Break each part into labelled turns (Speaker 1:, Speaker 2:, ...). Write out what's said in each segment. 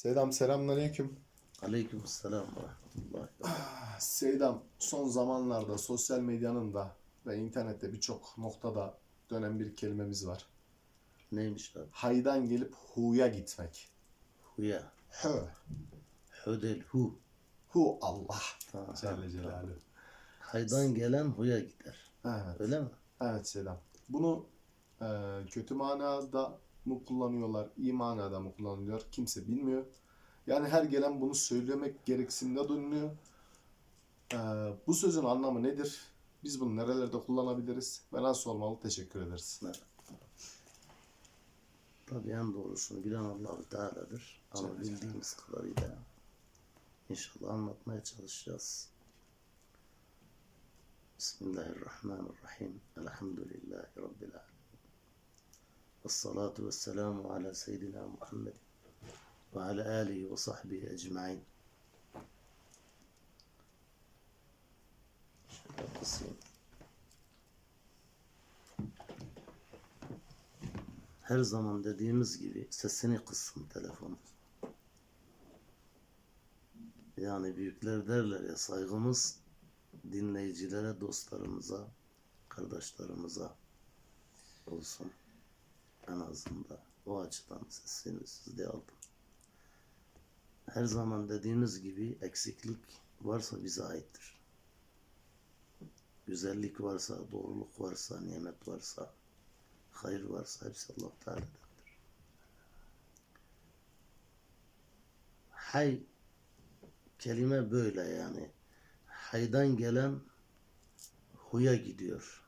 Speaker 1: Selam selamünaleyküm.
Speaker 2: Aleyküm selam ve
Speaker 1: Seydam son zamanlarda sosyal medyanın da ve internette birçok noktada dönen bir kelimemiz var.
Speaker 2: Neymiş abi?
Speaker 1: Haydan gelip hu'ya gitmek.
Speaker 2: Huya.
Speaker 1: Hö.
Speaker 2: Hudel hu.
Speaker 1: Hu Allah.
Speaker 2: Tamam.
Speaker 1: Celle Celaluhu.
Speaker 2: Haydan gelen huya gider.
Speaker 1: Evet.
Speaker 2: Öyle mi?
Speaker 1: Evet Selam. Bunu e, kötü manada mı kullanıyorlar, iyi manada mı kullanılıyor kimse bilmiyor. Yani her gelen bunu söylemek gereksinimde duyuluyor. E, bu sözün anlamı nedir? Biz bunu nerelerde kullanabiliriz ve nasıl olmalı? Teşekkür ederiz.
Speaker 2: Evet. Tabii en doğrusunu bilen Allah-u Teala'dır. Ama bildiğimiz kadarıyla inşallah anlatmaya çalışacağız. Bismillahirrahmanirrahim. Elhamdülillahi Rabbil alemin. Vessalatu vesselamu ala seyyidina Muhammed ve ala alihi ve sahbihi ecmain. Her zaman dediğimiz gibi sesini kıssın telefonu. Yani büyükler derler ya saygımız dinleyicilere, dostlarımıza, kardeşlerimize olsun. En azından o açıdan sizde aldım. Her zaman dediğimiz gibi eksiklik varsa bize aittir. Güzellik varsa, doğruluk varsa, nimet varsa, hayır varsa hepsi Allah Teala'dandır. Hay kelime böyle yani. Haydan gelen huya gidiyor.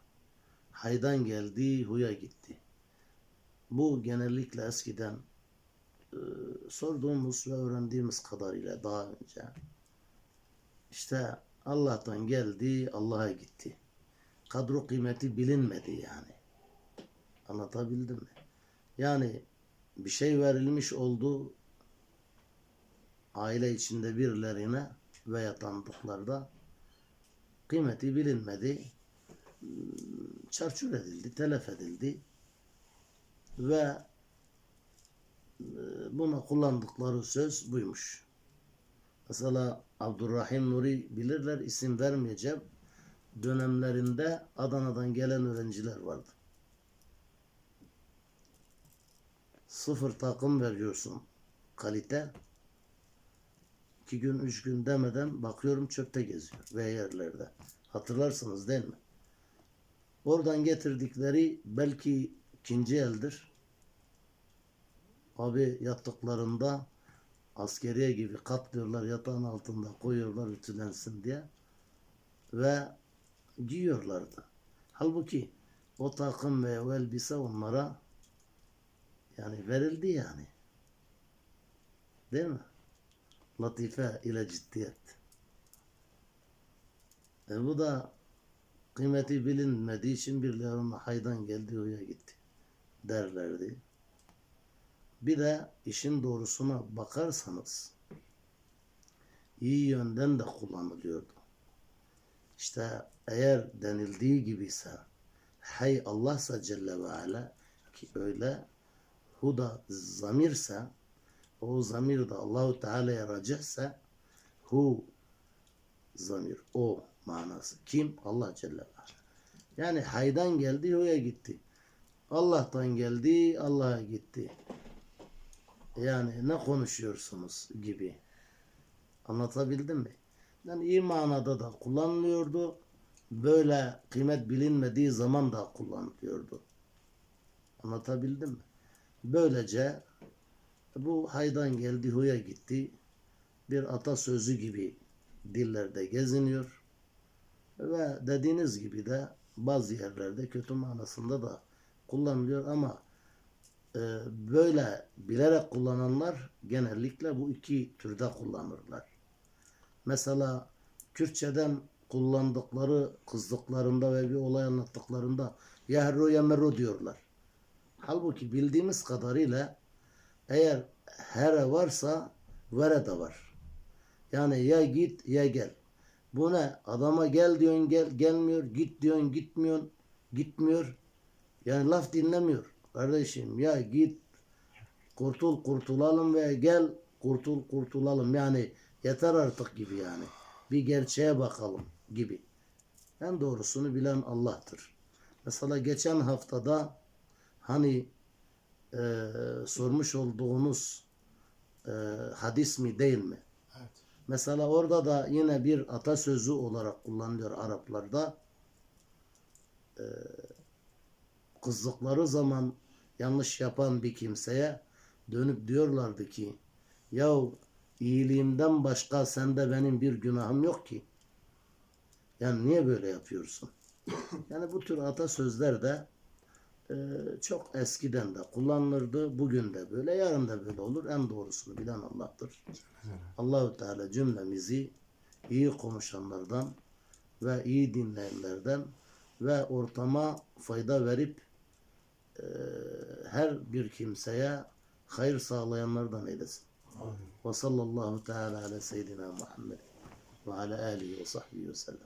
Speaker 2: Haydan geldi, huya gitti. Bu genellikle eskiden e, sorduğumuz ve öğrendiğimiz kadarıyla daha önce işte Allah'tan geldi, Allah'a gitti. Kadro kıymeti bilinmedi yani. Anlatabildim mi? Yani bir şey verilmiş oldu aile içinde birilerine veya tanıdıklarda kıymeti bilinmedi. Çarçur edildi, telef edildi ve e, buna kullandıkları söz buymuş. Mesela Abdurrahim Nuri bilirler isim vermeyeceğim. Dönemlerinde Adana'dan gelen öğrenciler vardı. sıfır takım veriyorsun kalite. iki gün, üç gün demeden bakıyorum çöpte geziyor ve yerlerde. Hatırlarsınız değil mi? Oradan getirdikleri belki ikinci eldir. Abi yattıklarında askeriye gibi katlıyorlar yatağın altında koyuyorlar ütülensin diye ve giyiyorlardı. Halbuki o takım ve o elbise onlara yani verildi yani. Değil mi? Latife ile ciddiyet. E bu da kıymeti bilinmediği için birileri ona haydan geldi oraya gitti derlerdi. Bir de işin doğrusuna bakarsanız iyi yönden de kullanılıyordu. İşte eğer denildiği gibi ise hay Allah'sa Celle ve Ala ki öyle hu da zamirse o zamir de Allahu Teala'ya racihse hu zamir o manası. Kim? Allah Celle ve Ala. Yani haydan geldi huya gitti. Allah'tan geldi Allah'a gitti. Yani ne konuşuyorsunuz gibi. Anlatabildim mi? Yani iyi manada da kullanılıyordu. Böyle kıymet bilinmediği zaman da kullanılıyordu. Anlatabildim mi? Böylece bu haydan geldi huya gitti bir atasözü gibi dillerde geziniyor ve dediğiniz gibi de bazı yerlerde kötü manasında da kullanılıyor ama e, böyle bilerek kullananlar genellikle bu iki türde kullanırlar. Mesela Kürtçeden kullandıkları kızdıklarında ve bir olay anlattıklarında yahru yemeru diyorlar. Halbuki bildiğimiz kadarıyla eğer here varsa vere de var. Yani ya git ya gel. Bu ne? Adama gel diyorsun gel gelmiyor. Git diyorsun gitmiyorsun gitmiyor. Yani laf dinlemiyor. Kardeşim ya git kurtul kurtulalım ve gel kurtul kurtulalım yani yeter artık gibi yani. Bir gerçeğe bakalım gibi. En doğrusunu bilen Allah'tır. Mesela geçen haftada hani e, sormuş olduğunuz e, hadis mi değil mi?
Speaker 1: Evet.
Speaker 2: Mesela orada da yine bir atasözü olarak kullanılıyor Araplarda. Ee, kızdıkları zaman yanlış yapan bir kimseye dönüp diyorlardı ki yahu iyiliğimden başka sende benim bir günahım yok ki. Yani niye böyle yapıyorsun? Yani bu tür atasözler de e, çok eskiden de kullanılırdı. Bugün de böyle, yarın da böyle olur. En doğrusunu bilen Allah'tır. Allahü Teala cümlemizi iyi konuşanlardan ve iyi dinleyenlerden ve ortama fayda verip e, her bir kimseye hayır sağlayanlardan eylesin. Ve sallallahu teala ala seyyidina Muhammed ve ala alihi ve sahbihi ve sellem.